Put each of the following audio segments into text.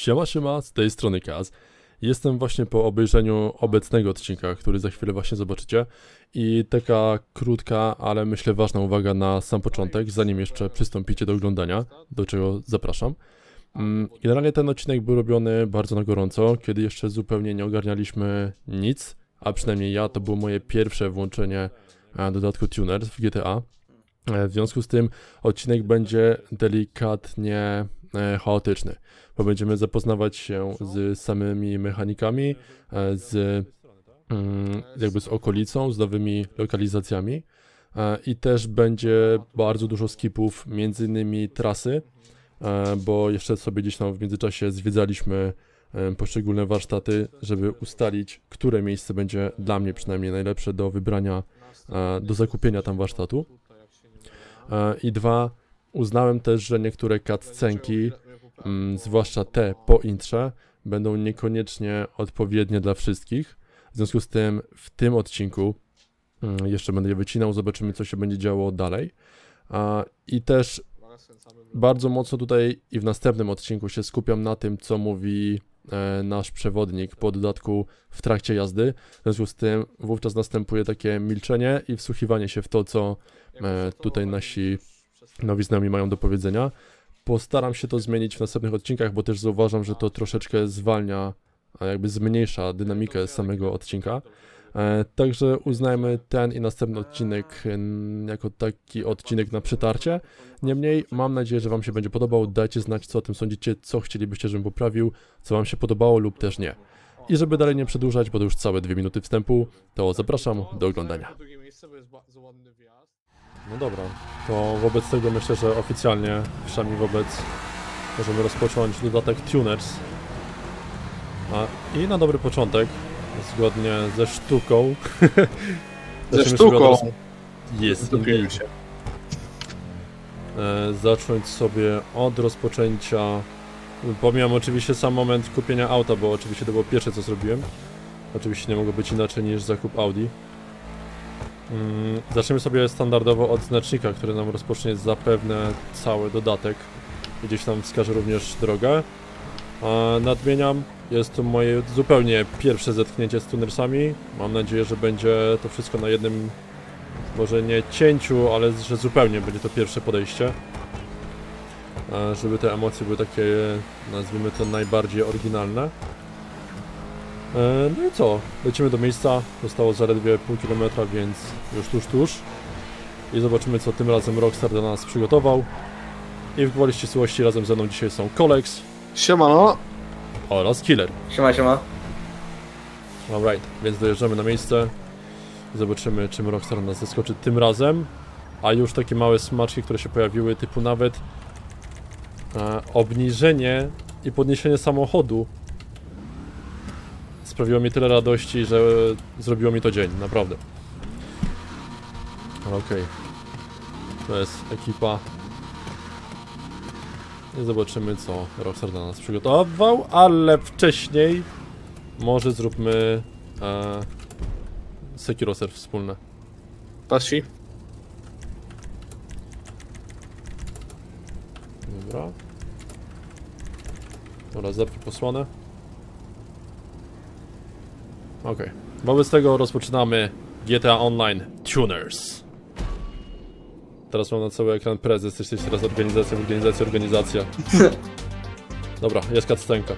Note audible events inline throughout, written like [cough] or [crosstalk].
Siema, siema, z tej strony Kaz. Jestem właśnie po obejrzeniu obecnego odcinka, który za chwilę właśnie zobaczycie. I taka krótka, ale myślę ważna uwaga na sam początek, zanim jeszcze przystąpicie do oglądania, do czego zapraszam. Mm, Generalnie ten odcinek był robiony bardzo na gorąco, kiedy jeszcze zupełnie nie ogarnialiśmy nic, a przynajmniej ja, to było moje pierwsze włączenie e, dodatku Tuners w GTA. E, W związku z tym odcinek będzie delikatnie e, chaotyczny, bo będziemy zapoznawać się z samymi mechanikami, e, z mm, jakby z okolicą, z nowymi lokalizacjami e, i też będzie bardzo dużo skipów, między innymi trasy, e, bo jeszcze sobie gdzieś tam w międzyczasie zwiedzaliśmy poszczególne warsztaty, żeby ustalić, które miejsce będzie dla mnie przynajmniej najlepsze do wybrania, do zakupienia tam warsztatu. I dwa, uznałem też, że niektóre cutscenki, zwłaszcza te po intrze, będą niekoniecznie odpowiednie dla wszystkich. W związku z tym w tym odcinku mm, jeszcze będę je wycinał, zobaczymy co się będzie działo dalej. I też bardzo mocno tutaj i w następnym odcinku się skupiam na tym, co mówi e, nasz przewodnik po dodatku w trakcie jazdy. W związku z tym wówczas następuje takie milczenie i wsłuchiwanie się w to, co e, tutaj nasi nowi znajomi mają do powiedzenia. Postaram się to zmienić w następnych odcinkach, bo też zauważam, że to troszeczkę zwalnia, a jakby zmniejsza dynamikę samego odcinka. E, także uznajmy ten i następny odcinek jako taki odcinek na przytarcie. Niemniej mam nadzieję, że Wam się będzie podobał. Dajcie znać, co o tym sądzicie, co chcielibyście, żebym poprawił, co Wam się podobało lub też nie. I żeby dalej nie przedłużać, bo to już całe dwie minuty wstępu, to zapraszam do oglądania. No dobra, to wobec tego myślę, że oficjalnie, przynajmniej wobec, możemy rozpocząć dodatek Tuners. A, I na dobry początek, zgodnie ze sztuką. [laughs] sobie sztuką? Jest, się. e, zacząć sobie od rozpoczęcia. Pomijam oczywiście sam moment kupienia auta, bo oczywiście to było pierwsze co zrobiłem. Oczywiście nie mogło być inaczej niż zakup Audi. Mm, zaczniemy sobie standardowo od znacznika, który nam rozpocznie zapewne cały dodatek. Gdzieś tam wskaże również drogę. Nadmieniam, jest to moje zupełnie pierwsze zetknięcie z tunersami. Mam nadzieję, że będzie to wszystko na jednym może nie cięciu, ale że zupełnie będzie to pierwsze podejście. E, Żeby te emocje były takie, nazwijmy to, najbardziej oryginalne. E, No i co? Lecimy do miejsca. Zostało zaledwie pół kilometra, więc już tuż, tuż. I zobaczymy, co tym razem Rockstar dla nas przygotował. I w gwoli ścisłości razem ze mną dzisiaj są Kolex Siemano. oraz Killer. Siema, siema. Alright, więc dojeżdżamy na miejsce. Zobaczymy, czym Rockstar nas zaskoczy tym razem. A już takie małe smaczki, które się pojawiły, typu nawet e, obniżenie i podniesienie samochodu sprawiło mi tyle radości, że zrobiło mi to dzień, naprawdę. Okej. To jest ekipa. I zobaczymy, co Rockstar dla nas przygotował, ale wcześniej może zróbmy e, Sekiro Surf wspólne. Pasi. Dobra. Dobra, zapnij posłonę. Okej. Wobec tego rozpoczynamy GTA Online Tuners. Teraz mam na cały ekran prezes, jesteś teraz organizacja, organizacja, organizacja. [laughs] Dobra, jest cutscenka.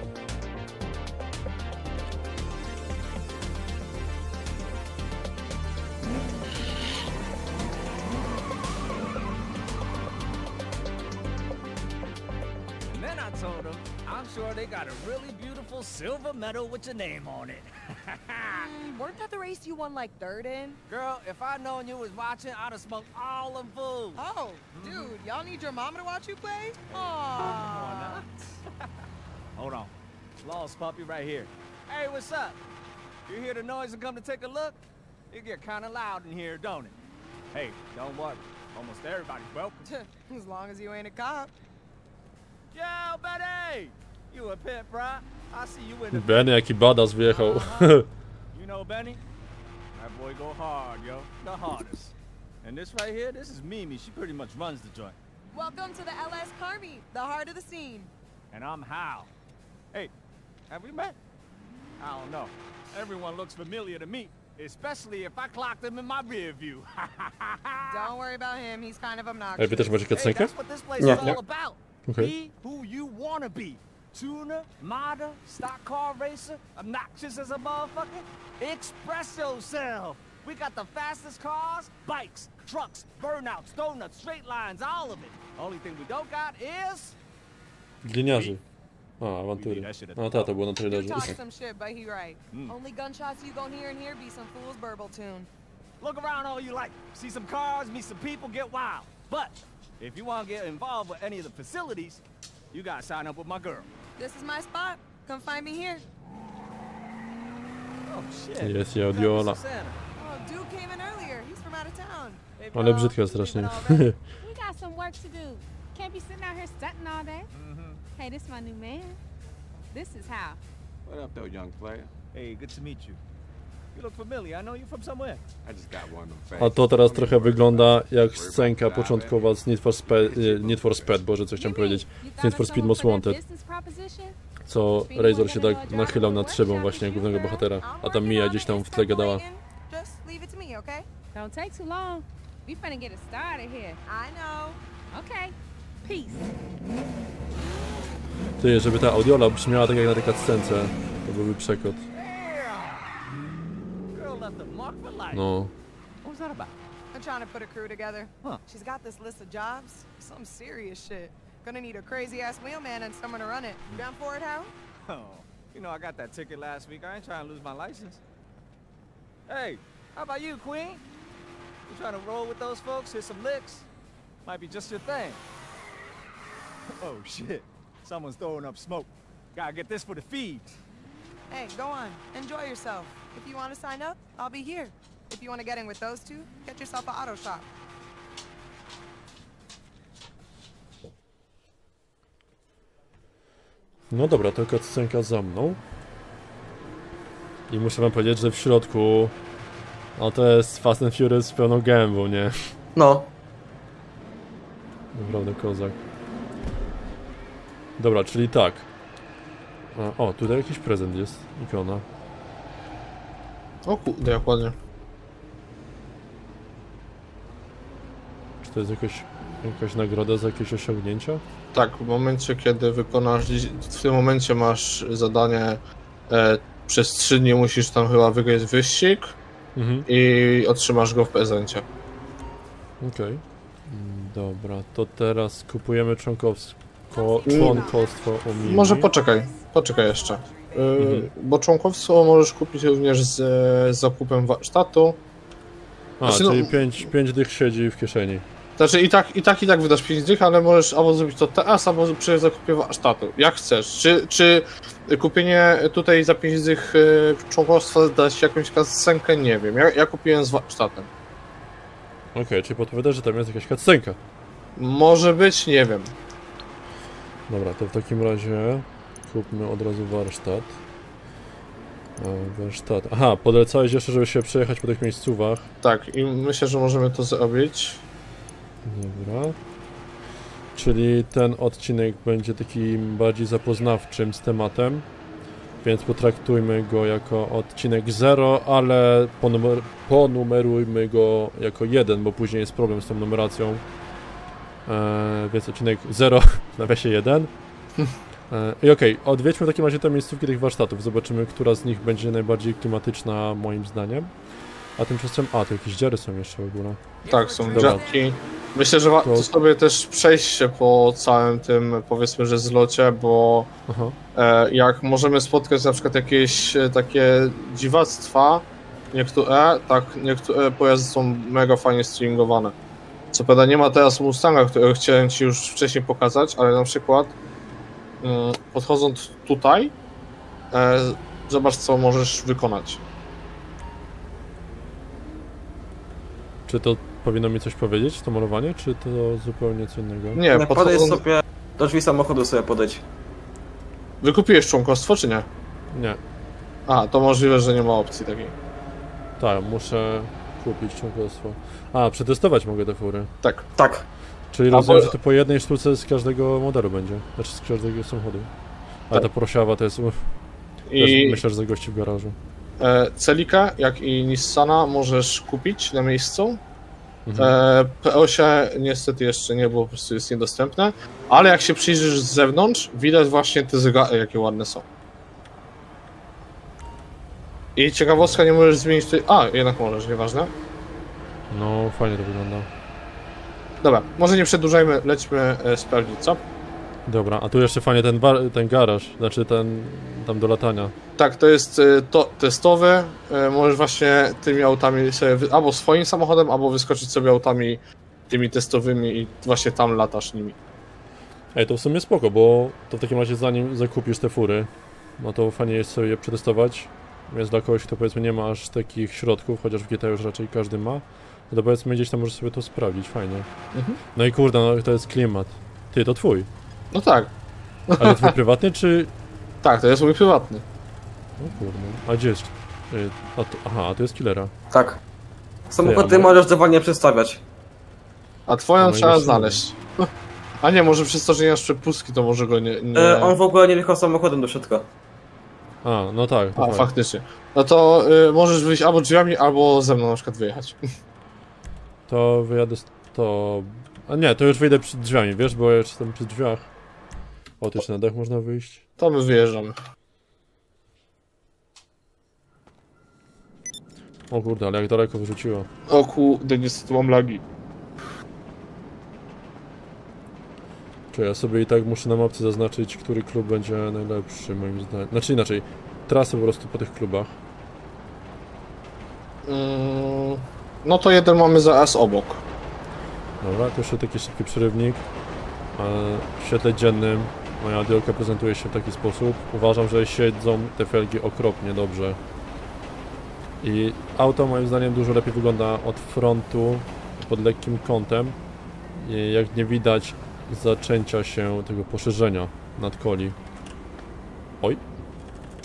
Got a really beautiful silver medal with your name on it. Mm, Weren't that the race you won like third in? Girl, if I'd known you was watching, I'd have smoked all them fools. Oh, dude, y'all need your mama to watch you play? Aww. [laughs] Hold on. Lost puppy right here. Hey, what's up? You hear the noise and come to take a look? It get kind of loud in here, don't it? Hey, don't worry. Almost everybody's welcome. [laughs] as long as you ain't a cop. Yo, Betty! You a pimp, bruh? I see you in the... Ben, jaki badass wyjechał. Uh-huh. [laughs] You know Benny? That boy go hard, yo. The hardest. And this right here, this is Mimi. She pretty much runs the joint. Welcome to the LS Car Meet, the heart of the scene. And I'm Hal. Hey, have we met? I don't know. Everyone looks familiar to me, especially if I clocked them in my rear view. [laughs] Don't worry about him. He's kind of Ej, obnoxious. wy też macie Hey, cutscenkę? that's what this place Nie. is all about. Okej. Be who you wanna be. Tuner, modder, stock car racer, obnoxious as a motherfucker. Express yourself. We got the fastest cars, bikes, trucks, burnouts, donuts, straight lines, all of it. Only thing we don't got is Gliniarzy. A, awantury. A, ta, to było na You trailerze. talk some shit, but he right. [laughs] Mm. Only gunshots you gon' hear in here be some fool's burble tune. look around all you like. See some cars, meet some people, get wild. But if you want to get involved with any of the facilities, you gotta sign up with my girl. This is my spot. Come find me here. Oh shit. Yes, yeah, Diola. Oh, dude came in earlier. He's from out of town. Hey, bro, brzydka, strasznie. [laughs] Can't be sitting out here stunting all day. Mm-hmm. Hey, this is my new man. This is how. What up, though, young player? Hey, good to meet you. A to teraz trochę wygląda jak scenka początkowa z Need for, Spe e, Need for Speed, Boże, coś chciałem powiedzieć. Need for Speed Most Wanted, co Razor się tak nachylał nad szybą właśnie głównego bohatera, a tam Mia gdzieś tam w tle gadała. Don't take too long. We finna get it started here. I know. Okay. Peace. Ty, żeby ta Audiola brzmiała tak jak na tej scence, to byłby przekot. Damn. Left a mark for life. No. What was that about? I'm trying to put a crew together. Huh. She's got this list of jobs. Some serious shit. Gonna need a crazy ass wheelman and someone to run it. You down for it, Hal? Oh, you know I got that ticket last week. I ain't trying to lose my license. Hey, how about you, Queen? You trying to roll with those folks? Hit some licks? Might be just your thing. [laughs] Oh shit! Someone's throwing up smoke. Gotta get this for the feeds. Hey, go on. Enjoy yourself. If you want to sign up, I'll be here. If you want to get in with those two, get yourself an auto shop. No dobra, to cutscenka za mną. I muszę wam powiedzieć, że w środku... No to jest Fast and Furious z pełną gębą, nie? No. Naprawdę kozak. Dobra, czyli tak. A, o, tutaj jakiś prezent jest. Ikona. O kurde, jak ładnie. Czy to jest jakaś, jakaś nagroda za jakieś osiągnięcia? Tak, w momencie, kiedy wykonasz, w tym momencie masz zadanie, e, przez 3 dni musisz tam chyba wygrać wyścig Mhm. i otrzymasz go w prezencie. Okej. Mm, Dobra, to teraz kupujemy członkowsko, członkostwo u Mimi. Może poczekaj, poczekaj jeszcze. Mhm. Bo członkowstwo możesz kupić również z, zakupem warsztatu. A, Znaczy, no- czyli 5 pięć dych siedzi w kieszeni. Znaczy i tak, i tak, i tak wydasz 5 dych, ale możesz albo zrobić to teraz, albo przy zakupie warsztatu. Jak chcesz. Czy, czy kupienie tutaj za 5 dych e, członkostwa da ci jakąś kascenkę? Nie wiem. Ja, ja kupiłem z warsztatem. Okej, czyli podpowiada, że tam jest jakaś cutscenka. Może być, nie wiem. Dobra, to w takim razie kupmy od razu warsztat. E, warsztat. Aha, polecałeś jeszcze, żeby się przejechać po tych miejscówach. Tak, i myślę, że możemy to zrobić. Dobra. Czyli ten odcinek będzie takim bardziej zapoznawczym z tematem, więc potraktujmy go jako odcinek 0, ale ponumer ponumerujmy go jako 1, bo później jest problem z tą numeracją. E, więc odcinek 0 w nawiasie 1. E, I okej, odwiedźmy w takim razie te miejscówki tych warsztatów. Zobaczymy, która z nich będzie najbardziej klimatyczna moim zdaniem. A tymczasem... A, tu jakieś dziary są jeszcze w ogóle. Tak, są Dobra. dziadki. Myślę, że warto To- sobie też przejść się po całym tym, powiedzmy, że zlocie, bo e, jak możemy spotkać na przykład jakieś e, takie dziwactwa, niektóre, tak, niektóre pojazdy są mega fajnie stringowane. Co prawda nie ma teraz Mustanga, którego chciałem Ci już wcześniej pokazać, ale na przykład podchodząc tutaj, e, zobacz co możesz wykonać. Czy to powinno mi coś powiedzieć, to malowanie, czy to zupełnie co innego? Nie, podchodząc... sobie do drzwi samochodu sobie podejdź. Wykupiłeś członkostwo, czy nie? Nie. A, to możliwe, że nie ma opcji takiej. Tak, muszę kupić członkostwo. A, przetestować mogę te fury. Tak. Tak. Czyli Albo- rozumiem, że to po jednej sztuce z każdego modelu będzie. Znaczy z każdego samochodu. Ale Tak. ta prosiawa to jest... Uff, I myślę, że zagości w garażu. e, Celikę, jak i Nissana możesz kupić na miejscu. Mhm. E, P8 niestety jeszcze nie, bo po prostu jest niedostępne. Ale jak się przyjrzysz z zewnątrz, widać właśnie te zegary, jakie ładne są. I ciekawostka, nie możesz zmienić tej... A, jednak możesz, nieważne. No, fajnie to wygląda. Dobra, może nie przedłużajmy, lećmy e, sprawdzić, co? Dobra, a tu jeszcze fajnie ten, bar, ten garaż, znaczy ten tam do latania. Tak, to jest e, to testowy. E, Możesz właśnie tymi autami sobie, wy- albo swoim samochodem, albo wyskoczyć sobie autami tymi testowymi i właśnie tam latasz nimi. Ej, to w sumie spoko, bo to w takim razie zanim zakupisz te fury, no to fajnie jest sobie je przetestować. Więc dla kogoś, kto powiedzmy nie ma aż takich środków, chociaż w GTA już raczej każdy ma, no to powiedzmy gdzieś tam możesz sobie to sprawdzić, fajnie. Mhm. No i kurde, no to jest klimat. Ty, to twój. No tak, Ale twój [laughs] prywatny, czy... tak, to jest mój prywatny. O kurde, a gdzie jest? Y, A to, aha, a to jest killera. Tak. Samochód Ty, ty a mo- możesz dowolnie przestawiać. A twoją No trzeba znaleźć. A nie, może przez to, że nie masz przepustki, to może go nie... nie... E, on w ogóle nie wjechał samochodem do środka. A, no tak. A, fajnie. faktycznie. No to y, możesz wyjść albo drzwiami, albo ze mną na przykład wyjechać. To wyjadę z... to... A nie, to już wyjdę przed drzwiami, wiesz, bo ja już jestem przy drzwiach. O, jeszcze na dach można wyjść. To my wyjeżdżamy. O kurde, ale jak daleko wyrzuciło. O kurde, niestety mam lagi. Czy ja sobie i tak muszę na mapce zaznaczyć, który klub będzie najlepszy moim zdaniem. Znaczy inaczej, trasę po prostu po tych klubach. Mm, no to jeden mamy za S obok. Dobra, to jeszcze taki szybki przerywnik. E, W świetle dziennym moja diolka prezentuje się w taki sposób. Uważam, że siedzą te felgi okropnie dobrze. I auto moim zdaniem dużo lepiej wygląda od frontu pod lekkim kątem. I jak nie widać zaczęcia się tego poszerzenia nadkoli. Oj.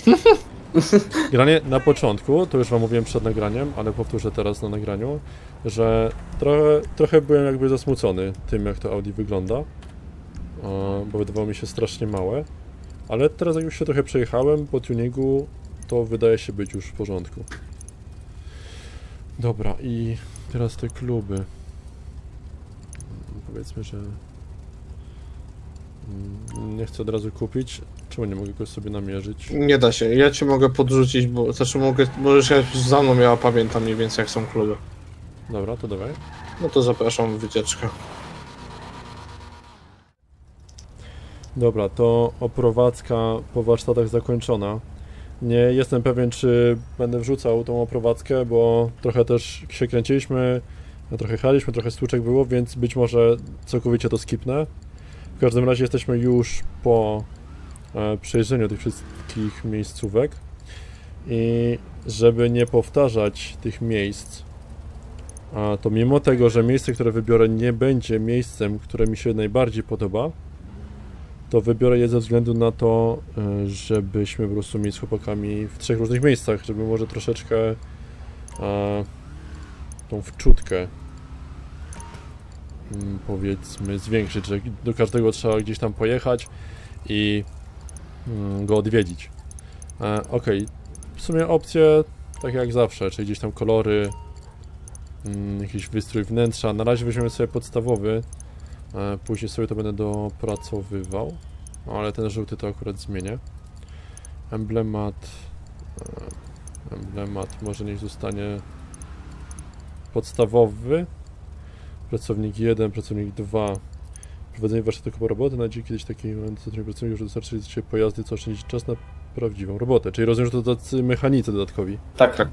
[laughs] [laughs] Granie na początku, to już wam mówiłem przed nagraniem, ale powtórzę teraz na nagraniu, że trochę, trochę byłem jakby zasmucony tym, jak to Audi wygląda, bo wydawało mi się strasznie małe, ale teraz jak już się trochę przejechałem po tuningu, to wydaje się być już w porządku. Dobra, i teraz te kluby. Powiedzmy, że mm, nie chcę od razu kupić. Czemu nie mogę go sobie namierzyć? Nie da się. Ja cię mogę podrzucić, bo znaczy mogę, możesz jechać za mną, ja pamiętam mniej więcej jak są kluby. Dobra, to dawaj. No to zapraszam w wycieczkę. Dobra, to oprowadzka po warsztatach zakończona. Nie jestem pewien, czy będę wrzucał tą oprowadzkę, bo trochę też się kręciliśmy, trochę jechaliśmy, trochę stłuczek było, więc być może całkowicie to skipnę. W każdym razie jesteśmy już po przejrzeniu tych wszystkich miejscówek i żeby nie powtarzać tych miejsc, to mimo tego, że miejsce, które wybiorę nie będzie miejscem, które mi się najbardziej podoba, to wybiorę je ze względu na to, y, żebyśmy po prostu mieli z chłopakami w trzech różnych miejscach, żeby może troszeczkę e, tą wczutkę mm, powiedzmy zwiększyć, że do każdego trzeba gdzieś tam pojechać i go odwiedzić. E, Okej, w sumie opcje tak jak zawsze, czyli gdzieś tam kolory, mm, jakiś wystrój wnętrza. Na razie weźmiemy sobie podstawowy, E, Później sobie to będę dopracowywał, ale ten żółty to akurat zmienię. Emblemat. e, Emblemat może niech zostanie podstawowy. Pracownik 1, pracownik 2. Prowadzenie warsztatu po roboty. Na dzień kiedyś taki moment, co pracownik, że dostarczyli dzisiaj pojazdy, co oszczędzi czas na prawdziwą robotę. Czyli rozumiem, że to tacy mechanicy dodatkowi. Tak, Tak.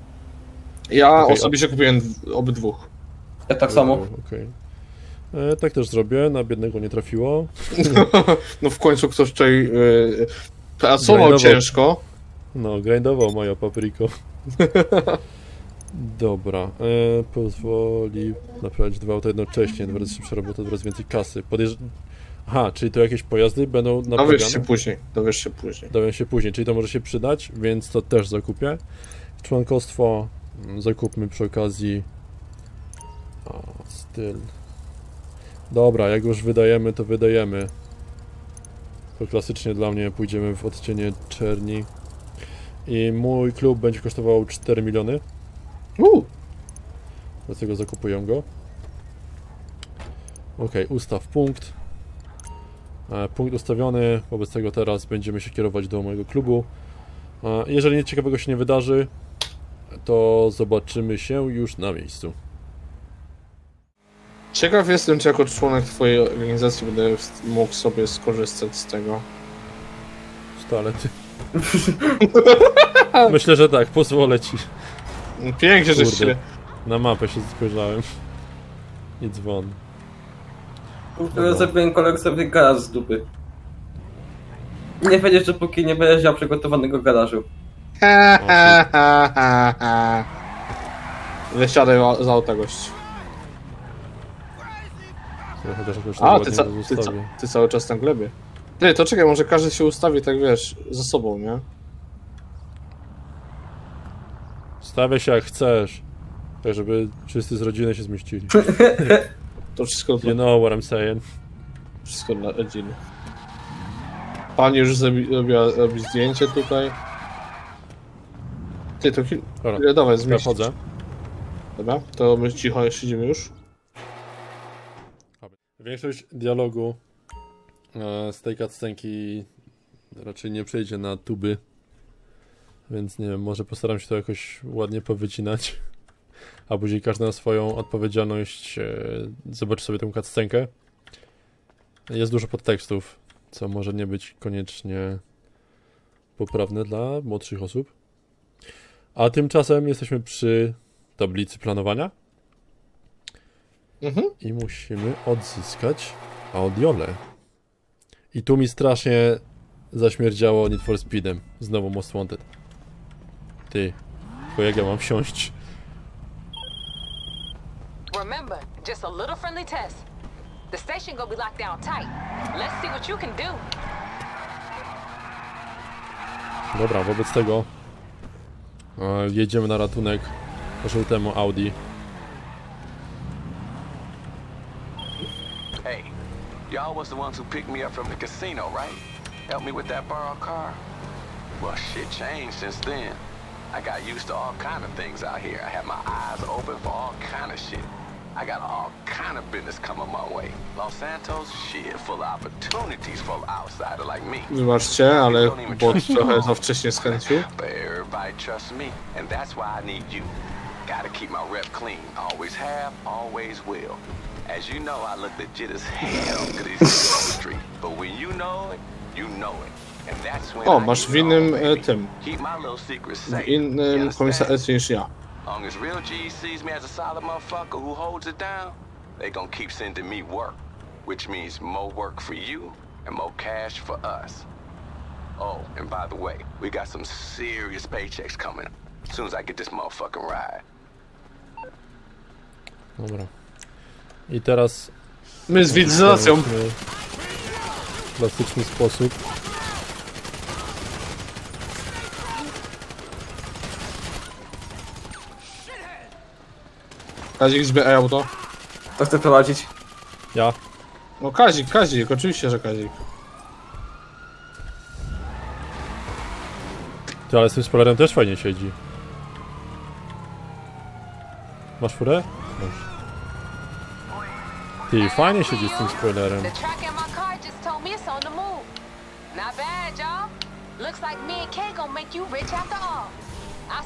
Ja Okej, osobiście kupiłem w- obydwóch. ja tak samo. O, Okej. E, Tak też zrobię, na biednego nie trafiło. [laughs] No w końcu ktoś tutaj y, pracował Grindował. ciężko. No, grindował moja papriko. [laughs] Dobra, e, pozwoli naprawić dwa auta jednocześnie, dwa razy szybsza robota, dwa razy więcej kasy. Podjeżdż... Aha, czyli to jakieś pojazdy będą Dowiesz się naprawiane? później. Dowiesz się później. Dowiem się później, czyli to może się przydać, więc to też zakupię. Członkostwo zakupmy przy okazji. A, styl. Dobra, jak już wydajemy, to wydajemy. To klasycznie dla mnie pójdziemy w odcienie czerni. I mój klub będzie kosztował 4 miliony, Uuu, dlatego zakupuję go. Ok, ustaw punkt. E, Punkt ustawiony, wobec tego teraz będziemy się kierować do mojego klubu. E, Jeżeli nic ciekawego się nie wydarzy, to zobaczymy się już na miejscu. ciekaw jestem, czy jako członek twojej organizacji będę mógł sobie skorzystać z tego. Z toalety. [laughs] Myślę, że tak, pozwolę ci. Pięknie, że Kurde. się... Na mapę się spojrzałem. I dzwon. Które zrobiłem kolekcjowy garaż z dupy. Nie będziesz, że póki nie będziesz miał przygotowanego garażu. [laughs] Wysiadaj z auta, gość. A, ładnie ty, ca ty, ca ty cały czas na glebie. Ty, to czekaj, może każdy się ustawi, tak wiesz, ze sobą, nie? Stawiaj się jak chcesz. Tak, żeby wszyscy z rodziny się zmieścili. To wszystko dla, You know what I'm saying. wszystko dla rodziny. Pani już zrobi, robiła, robi zdjęcie tutaj. Ty, to chwil... Dobra, dawaj, ja zmieścić. chodzę. Dobra, to my cicho siedzimy już. Większość dialogu e, z tej cutscenki raczej nie przejdzie na tuby. Więc nie wiem, może postaram się to jakoś ładnie powycinać. [laughs] A później każdy na swoją odpowiedzialność e, zobaczy sobie tę cutscenkę. Jest dużo podtekstów, co może nie być koniecznie poprawne dla młodszych osób. A tymczasem jesteśmy przy tablicy planowania. Mhm. I musimy odzyskać audiolę. I tu mi strasznie zaśmierdziało Need for Speedem. Znowu Most Wanted. Ty, tylko jak ja mam wsiąść? Remember, just a little friendly test. The station gonna be locked down tight. Let's see what you can do. Dobra, wobec tego e, jedziemy na ratunek żółtemu Audi. Hey, y'all was the ones who picked me up from the casino, right? Help me with that borrowed car? Well, shit changed since then. I got used to all kind of things out here. I had my eyes open for all kind of shit. I got all kind of business coming my way. Los Santos, shit, full of opportunities for outsider like me. Wybaczcie, ale bot trochę za wcześnie skręcił. [laughs] But everybody trusts me, and that's why I need you. Gotta keep my rep clean. Always have, always will. As you know, I look legit as hell to these street. But when you know it, you know it. And that's when O, I masz get w innym on, e, tym, Keep my little secrets w innym understand? komisariacie niż ja. Long as real G sees me as a solid motherfucker who holds it down, they gonna keep sending me work, which means more work for you and more cash for us. Oh, and by the way, we got some serious paychecks coming as soon as I get this motherfucking ride. Dobra. I teraz My z wizytacją. Weźmy w klasyczny sposób. Kazik zbieraj auto. To chcę prowadzić. Ja. No Kazik, Kazik, oczywiście, że Kazik. Ty, ale z tym spoilerem też fajnie siedzi. Masz furę? Masz. Ty, fajnie siedzi z tym spoilerem.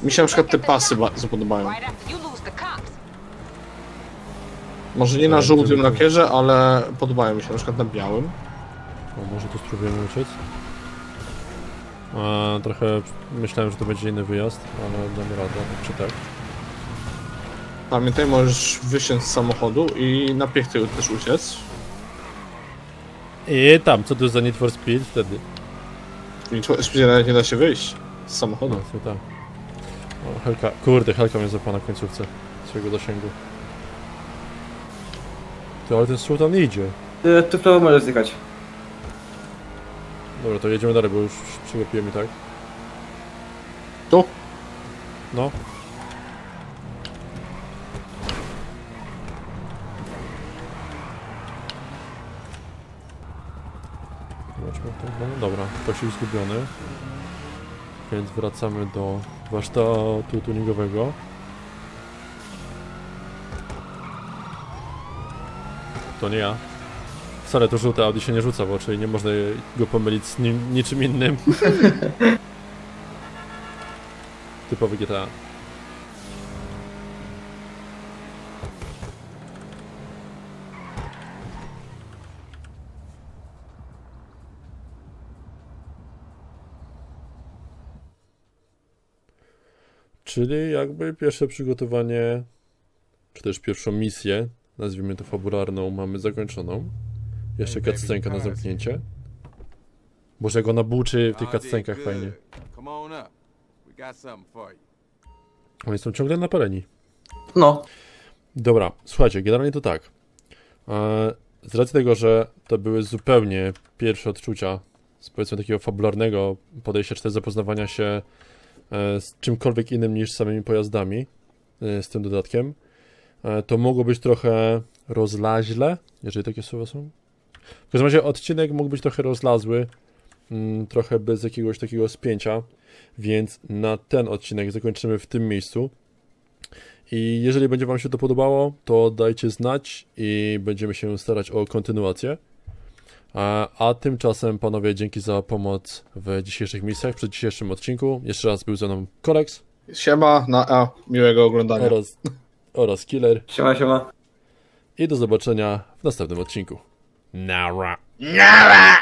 Mi się na przykład te pasy bardzo podobają. Może nie na żółtym lakierze, ale podobają mi się, na przykład na białym. O, może tu spróbujemy uciec. A, trochę myślałem, że to będzie inny wyjazd, ale damy radę, czy tak. Pamiętaj, możesz wysiąść z samochodu i na piechty też uciec. I tam, co to jest za Need for Speed wtedy? Tu SPG nawet nie da się wyjść z No, samochodu. to tak. O, Helka, kurde, Helka mnie zapała na końcówce swojego zasięgu. Ty, ale ten stół tam nie idzie. Ty, ty w prawo możesz zjechać. Dobra, to jedziemy dalej, bo już przegapiłem i tak. Tu? No. Zobaczmy to wygląda. Dobra, Tosik zgubiony. Więc wracamy do warsztatu tuningowego. To nie ja. Wcale to żółte Audi się nie rzuca w oczy i nie można go pomylić z nim, niczym innym. [laughs] Typowy GTA. Czyli jakby pierwsze przygotowanie, czy też pierwszą misję, nazwijmy to fabularną, mamy zakończoną. Jeszcze cutscenka na zamknięcie. Boże, jak ona buczy w tych cutscenkach fajnie. Come on up. We got something for you. Oni są ciągle napaleni. No, Dobra, słuchajcie, generalnie to tak. E, Z racji tego, że to były zupełnie pierwsze odczucia z powiedzmy takiego fabularnego podejścia, czy też zapoznawania się e, z czymkolwiek innym niż samymi pojazdami, e, z tym dodatkiem, to mogło być trochę rozlaźle, jeżeli takie słowa są. W każdym razie odcinek mógł być trochę rozlazły, mm, trochę bez jakiegoś takiego spięcia, więc na ten odcinek zakończymy w tym miejscu. I jeżeli będzie Wam się to podobało, to dajcie znać i będziemy się starać o kontynuację. A, a tymczasem, panowie, dzięki za pomoc w dzisiejszych misjach, przy dzisiejszym odcinku. Jeszcze raz był ze mną Kolex Siema, na A, miłego oglądania. oraz, oraz Killer. siema, siema. I do zobaczenia w następnym odcinku. Nara. Nara!